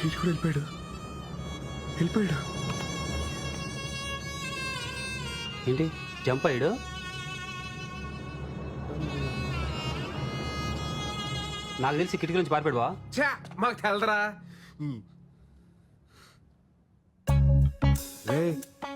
వీడు కూడా వెళ్ళిపోయాడు. వెళ్ళిపోయాడు. ఏంటి? జంప్ అయ్యాడు? నాకు తెలిసి కిటికీ నుంచి పారిపోయావా ఛా మాకు తెలదరా. రే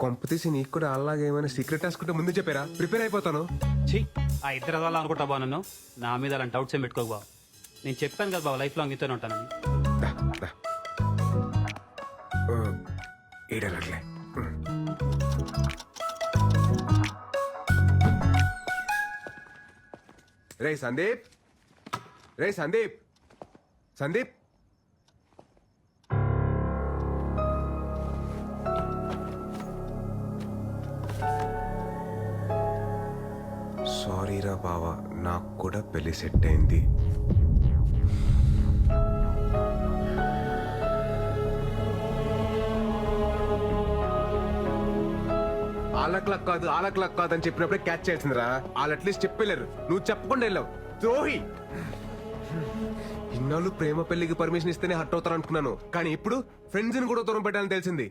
కొంప తీసి నీకు కూడా అలాగే ఏమైనా సీక్రెట్ రాసుకుంటే ముందు చెప్పారా. ప్రిపేర్ అయిపోతాను. ఛీ ఆ ఇద్దరు అనుకుంటా బా నన్ను. నా మీద అలాంటి డౌట్స్ ఏం పెట్టుకోకు బా. నేను చెప్పాను కదా బాబా లైఫ్ లాంగ్ ఇతనే ఉంటానని. రే సందీప్. రే సందీప్. సందీప్. సారీ రా బావా నాకు కూడా పెళ్ళి సెట్ అయింది. ఆలక్లక్ కాదు ఆలక్లక్ కాదు అని చెప్పినప్పుడే క్యాచ్ చేసిందిరా. వాళ్ళు అట్లీస్ట్ చెప్పలేరు. నువ్వు చెప్పకుండా వెళ్ళావు. ద్రోహి! ఇన్నాళ్ళు ప్రేమ పెళ్ళికి పర్మిషన్ ఇస్తేనే హట్ అవుతారు అనుకున్నాను కానీ ఇప్పుడు ఫ్రెండ్స్ని కూడా దూరం పెట్టాలని తెలిసింది.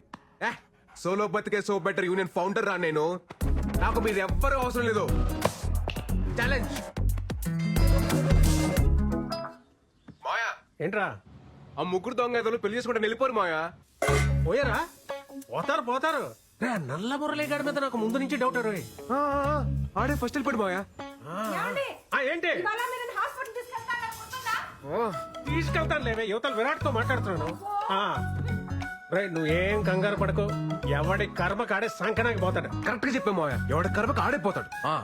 సోలో బతికే సో బెటర్ యూనియన్ ఫౌండర్ రా నేను. నాకు మీరు ఎవ్వరూ అవసరం లేదు. ఛాలెంజ్ మాయా! ఏంట్రా? ఆ ముగ్గురు దొంగ ఏదో పెళ్ళి చేసుకుంటే వెళ్ళిపోరు మాయా. పోయారా? పోతారు పోతారు. రే, ఆ నల్ల మురళీగాడి మీద నాకు ముందు నుంచి డౌట్ రోయ్. ఆ, ఆ, ఆ, ఆడే ఫస్ట్ వెళ్ళిపోడు మాయా ఆ. ఏంటి? ఇవాళ మీరు హాస్పిటల్ తీసుకెళ్తారా గుర్తుందా? తీసుకెళ్తాను లేవే యువతల విరాట్తో మాట్లాడుతున్నాను ఆ. రే నువ్వేం కంగారు పడకు. ఎవడి కర్మ కాడే సంకనాకి పోతాడు. కరెక్ట్గా చెప్పా మాయా ఎవడ కర్మకు ఆడైపోతాడు ఆ,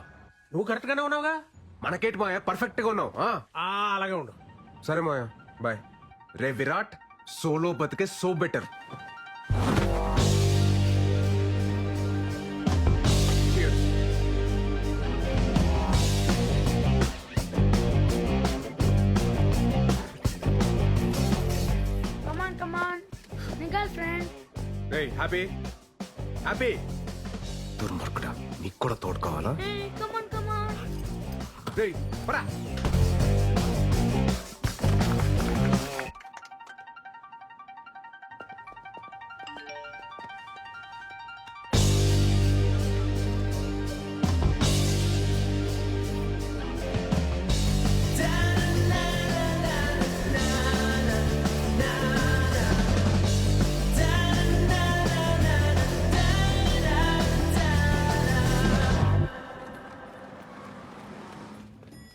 నువ్వు కరెక్ట్ గానే ఉన్నావుగా? మనకేంటి మాయా పర్ఫెక్ట్గా ఉన్నావు. ఆ, ఆ అలాగే ఉండు. సరే మాయా బాయ్. రే విరాట్ సోలో బతికే సో బెటర్ హ్యాపీ హ్యాపీ దుర్మార్గుడా నీకు కూడా తోడుకోవాలా? Hey, come on, come on. రే పరా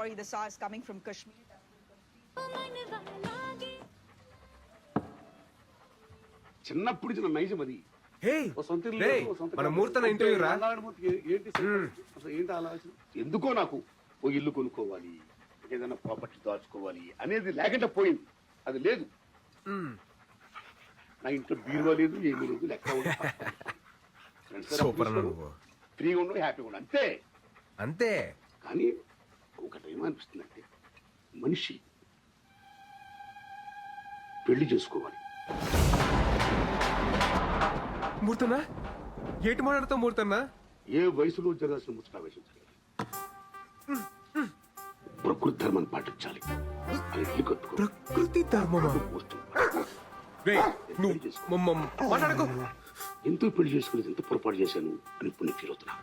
Story the saw is coming from Kashmir. చిన్నప్పుడు ఇచ్చిన నైజం అది. హే ఓ సొంత ఇల్లు రేయ్, లేదు, ఓ సొంత మన కారు. ఉంటే ఇంటర్వ్యూ రా. నారాయణమూర్తికి ఏ- ఏంటి అసలు ఏంటి ఆలోచన? ఎందుకో నాకు ఓ ఇల్లు కొనుక్కోవాలి ఏదైనా ప్రాపర్టీ దాచుకోవాలి అనేది లేకుండా పోయింది. అది లేదు. నా ఇంట్లో బీరువా లేదు ఏమీ లేదు లెక్క ఉంది. Friends దగ్గర సూపర్ అన్న తీసుకో. నువ్వు ఫ్రీగా ఉండవు హ్యాపీగా ఉండవు అంతే. అంతే. కానీ ఒకటి ఏమనిపిస్తుంది అంటే మనిషి పెళ్ళి చేసుకోవాలి. మూర్తన్నా? ఏటి మాట్లాడుతావు మూర్తన్నా? ఏ వయసులో జరగాల్సిన ముచ్చట వయసు జరగాలి. ప్రకృతి ధర్మాన్ని పాటించాలి. అది ఇల్లు కట్టుకో. ప్రకృతి ధర్మమా? వస్తువు. రే నువ్వు మమ్మ మాట్లాడకు. ఎంతో పెళ్ళి చేసుకునేది ఎంత పొరపాటు చేశాను అని ఇప్పుడు నేను ఫీల్ అవుతున్నా.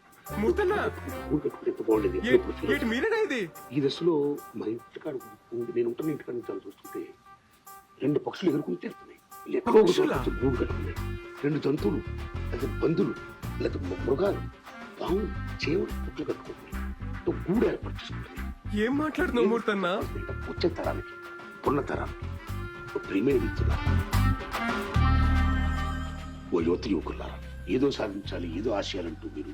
ఏటి మీరేనా ఇది. ఈ దశలో మా ఇంటికాడ నేను ఉంటున్న ఇంటికాడ నుంచి చూస్తుంటే రెండు పక్షులు ఎగురుకుని గూడు కట్టుకున్నాయి రెండు జంతువులు లేదా బంధువులు లేదా మృగాలు పాము చేవులు పుట్లు కట్టుకుంటున్నాయి. గూడు ఏర్పాటు చేసుకుంటున్నాయి. ఏం మాట్లాడుతున్నావు మూర్తన్నా వచ్చే తరానికి పున్న తరానికి ప్రియమైన మిత్రులారా ఓ యువత యువకులారా ఏదో సాధించాలి ఏదో ఆశయాలంటూ మీరు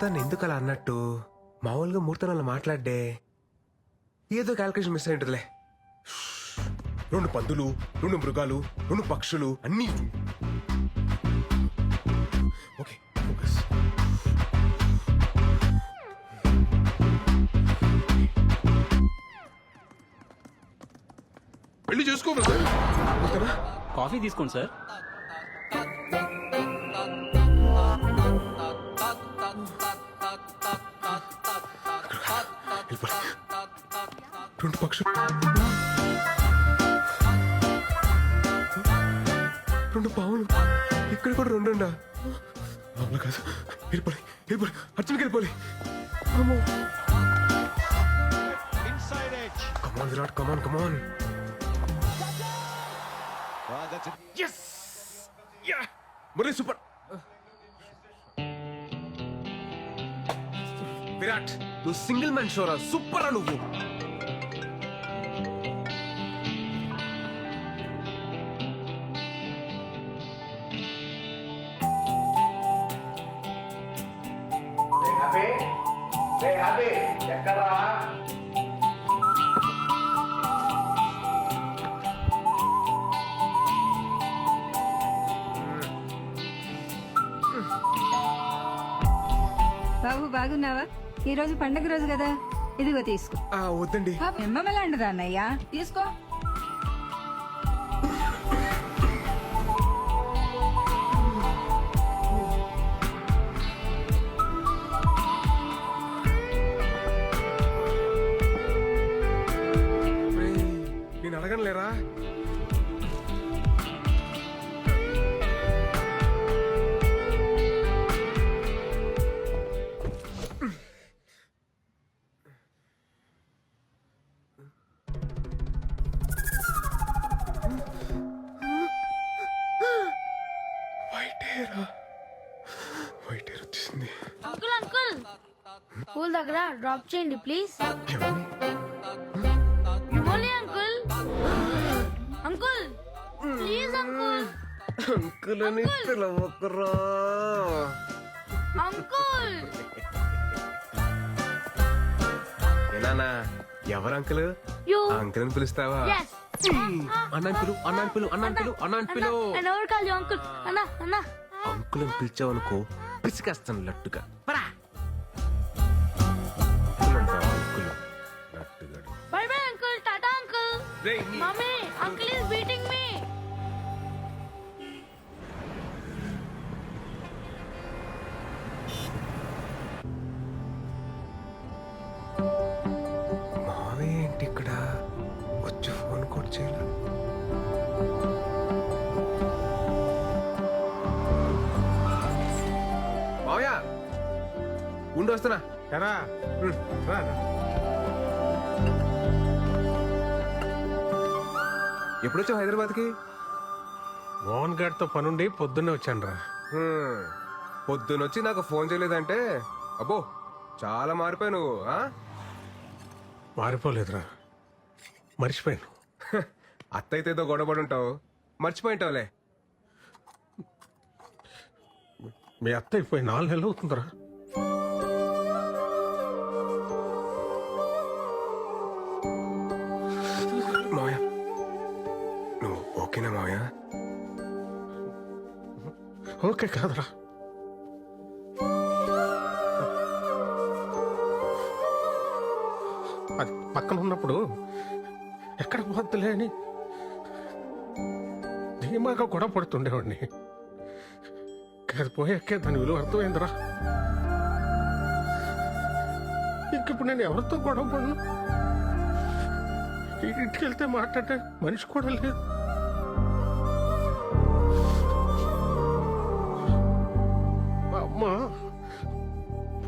ముహూర్తాన్ని ఎందుకు అలా అన్నట్టు? మామూలుగా ముహూర్తం అలా మాట్లాడే ఏదో క్యాల్కులేషన్ మిస్ అయింటుందిలే రెండు పందులు రెండు మృగాలు రెండు పక్షులు అన్నీ ఓకే ఫోకస్ పెళ్ళి చేసుకోవాలి కాఫీ తీసుకోండి సార్ రెండు రెండు పావులు. ఇక్కడ కూడా రెండు ఉండా? అవును కాదు. వెళ్ళిపోయి వెళ్ళిపోయి అర్జున్కి వెళ్ళిపోయి come on Virat come on come on yes ya Murali super Virat నువ్వు సింగిల్ మ్యాన్ షోరా సూపర్ రా నువ్వు బాబు బాగున్నావా? ఈ రోజు పండగ రోజు కదా. ఇదిగో తీసుకో. ఆ, వద్దండి. ఎమ్మలాంటిదా అన్నయ్యా తీసుకో. అంకుల్ స్కూల్ దగ్గర డ్రాప్ చేయండి ప్లీజ్ ప్లీజ్ అంకుల్. అంకుల్ అని పిలవకురా. అంకుల్. ఏనానా ఎవరు అంకుల్? యు. అంకుల్ అని పిలుస్తావా? ఎస్ అన్నాన్ పిలు అన్నాన్ పిలు అన్నాన్ పిలు అన్నాన్ పిలు అన్న ఎవరు కాదు అంకుల్? అన్న అన్న. అంకుల్ అని పిలిచావనుకో పిసికేస్తాను లట్టుగా పరా. అంకుల్ అంటావా, uncle? లట్టుగాడు. Bye bye uncle. Tata uncle. రేయ్, ఉండి వస్తున్నా. ఎరా రా, రా. ఎప్పుడు వచ్చావు హైదరాబాద్కి? మోహన్ గారితో పనుండి పొద్దున్నే వచ్చాను రా. పొద్దునొచ్చి నాకు ఫోన్ చేయలేదంటే అబ్బో చాలా మారిపోయావు నువ్వు ఆ? మారిపోలేదురా. మర్చిపోయాను. హ, అత్త అయితే ఏదో గొడవపడి ఉంటావు మర్చిపోయింటావులే. మీ అత్త అయిపోయి నాలుగు నెలలు అవుతుందిరా. ఓకే కాదురా. అది పక్కన ఉన్నప్పుడు ఎక్కడ పోద్దులే అని ధీమాగా కూడా పడుతుండేవాడిని. అది పోయాకే దాని విలువ అర్థమైందిరా. ఇంకిప్పుడు నేను ఎవరితో గొడవ పడను? ఇంటికి వెళ్తే మాట్లాడే మనిషి కూడా లేదు.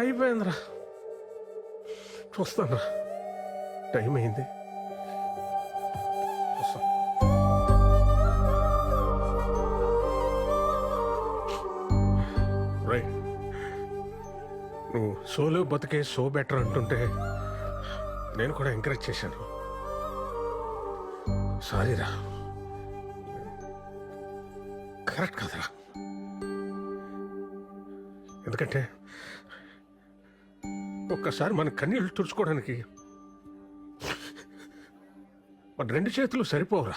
అయిపోయిందిరా. చూస్తాను టైం అయింది. రైట్ నువ్వు సోలో బతికే సో బెటర్ అంటుంటే నేను కూడా ఎంకరేజ్ చేశాను. సారీరా. కరెక్ట్ కదరా. ఎందుకంటే ఒక్కసారి మన కన్నీళ్ళు తుడుచుకోవడానికి మన రెండు చేతులు సరిపోవురా.